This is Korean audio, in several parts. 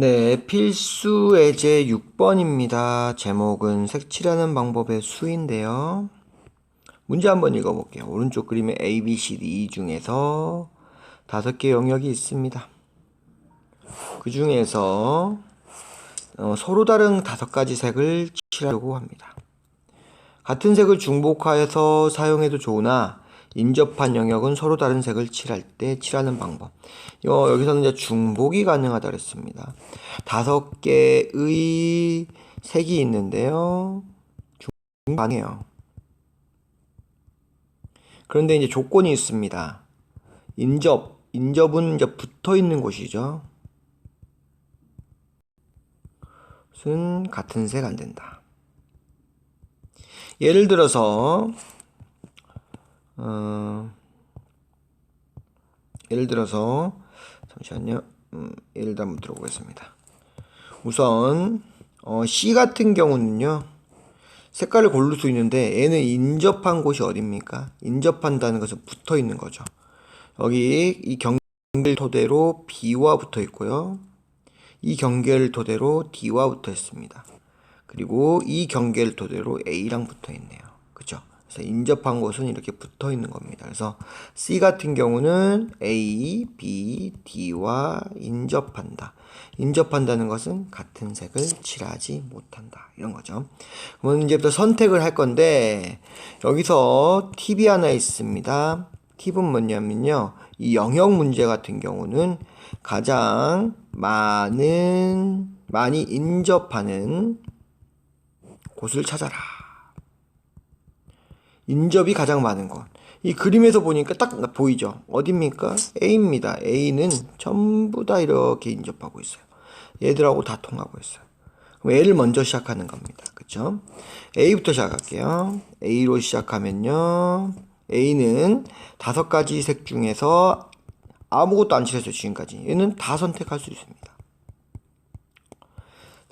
네, 필수 예제 6번입니다. 제목은 색칠하는 방법의 수인데요. 문제 한번 읽어볼게요. 오른쪽 그림에 A, B, C, D 중에서 다섯 개 영역이 있습니다. 그 중에서 어, 서로 다른 다섯 가지 색을 칠하려고 합니다. 같은 색을 중복하여서 사용해도 좋으나 인접한 영역은 서로 다른 색을 칠할 때 칠하는 방법. 어, 여기서는 이제 중복이 가능하다 그랬습니다. 다섯 개의 색이 있는데요. 중복 가능해요. 그런데 이제 조건이 있습니다. 인접, 인접은 이제 붙어 있는 곳이죠. 같은 색 안 된다. 예를 들어서 어, 예를 들어서 잠시만요. 음, 예를 들어 한번 들어보겠습니다. 우선 어, C 같은 경우는요. 색깔을 고를 수 있는데 얘는 인접한 곳이 어딥니까? 인접한다는 것은 붙어 있는 거죠. 여기 이 경계를 토대로 B와 붙어 있고요. 이 경계를 토대로 D와 붙어 있습니다. 그리고 이 경계를 토대로 A랑 붙어 있네요. 그죠? 그래서 인접한 곳은 이렇게 붙어 있는 겁니다. 그래서 C 같은 경우는 A, B, D와 인접한다. 인접한다는 것은 같은 색을 칠하지 못한다. 이런 거죠. 그러면 이제부터 선택을 할 건데 여기서 팁이 하나 있습니다. 팁은 뭐냐면요. 이 영역 문제 같은 경우는 가장 많은 많이 인접하는 곳을 찾아라. 인접이 가장 많은 곳. 이 그림에서 보니까 딱 보이죠? 어딥니까? A입니다. A는 전부 다 이렇게 인접하고 있어요. 얘들하고 다 통하고 있어요. 그럼 A를 먼저 시작하는 겁니다. 그쵸? A부터 시작할게요. A로 시작하면요. A는 다섯 가지 색 중에서 아무것도 안 칠했어요, 지금까지. 얘는 다 선택할 수 있습니다.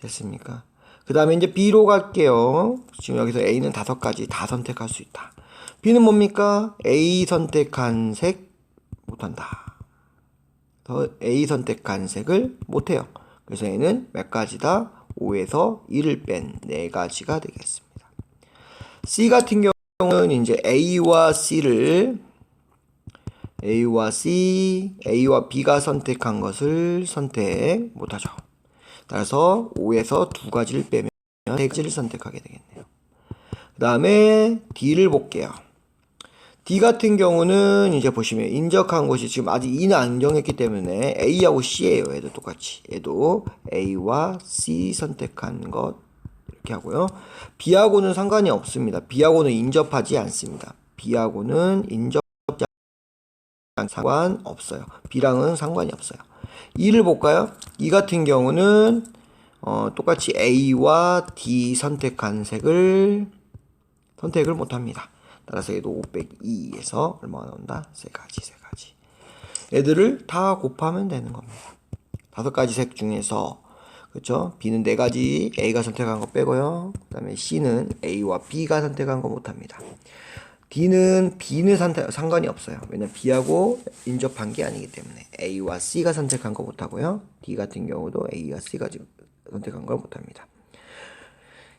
됐습니까? 그 다음에 이제 B로 갈게요. 지금 여기서 A는 다섯 가지 다 선택할 수 있다. B는 뭡니까? A 선택한 색 못한다. 더 A 선택한 색을 못해요. 그래서 A는 몇 가지다? 5에서 1을 뺀네 가지가 되겠습니다. C 같은 경우는 이제 A와 C를 A와 C, A와 B가 선택한 것을 선택 못하죠. 따라서 5에서 두 가지를 빼면 세 가지를 선택하게 되겠네요. 그 다음에 D를 볼게요. D 같은 경우는 이제 보시면 인적한 곳이 지금 아직 2는 안 정했기 때문에 A하고 C예요. 얘도 똑같이. 얘도 A와 C 선택한 것 이렇게 하고요. B하고는 상관이 없습니다. B하고는 인접하지 않습니다. B하고는 인접하지 상관 없어요. B랑은 상관이 없어요. 2를 볼까요? 2 같은 경우는 어, 똑같이 A와 D 선택한 색을 선택을 못합니다. 따라서 얘도 502에서 얼마가 나온다? 세 가지, 세 가지. 애들을 다 곱하면 되는 겁니다. 다섯 가지 색 중에서 그렇죠? B는 네 가지 A가 선택한 거 빼고요. 그다음에 C는 A와 B가 선택한 거 못합니다. D는 B는 상관이 없어요. 왜냐면 B하고 인접한 게 아니기 때문에 A와 C가 선택한 거 못하고요. D 같은 경우도 A와 C가 선택한 걸 못합니다.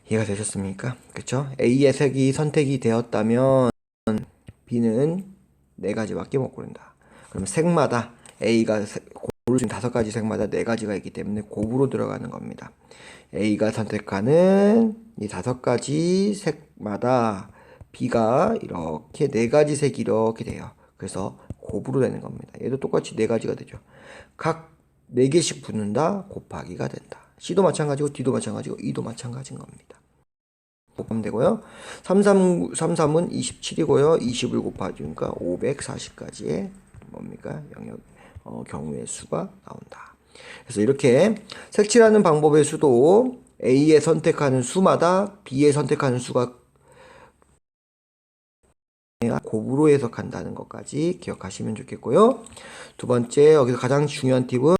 이해가 되셨습니까? 그쵸? A의 색이 선택이 되었다면 B는 네 가지밖에 못 고른다. 그럼 색마다 A가 있는 다섯 가지 색마다 네 가지가 있기 때문에 곱으로 들어가는 겁니다. A가 선택하는 이 다섯 가지 색마다 B가 이렇게 네 가지 색이 이렇게 돼요. 그래서 곱으로 되는 겁니다. 얘도 똑같이 네 가지가 되죠. 각 네 개씩 붙는다 곱하기가 된다. C도 마찬가지고 D도 마찬가지고 E도 마찬가지인 겁니다. 곱하면 되고요. 33, 33은 27이고요. 20을 곱하니까 540까지의 뭡니까? 영역, 어, 경우의 수가 나온다. 그래서 이렇게 색칠하는 방법의 수도 A에 선택하는 수마다 B에 선택하는 수가 곱으로 해석한다는 것까지 기억하시면 좋겠고요. 두 번째, 여기서 가장 중요한 팁은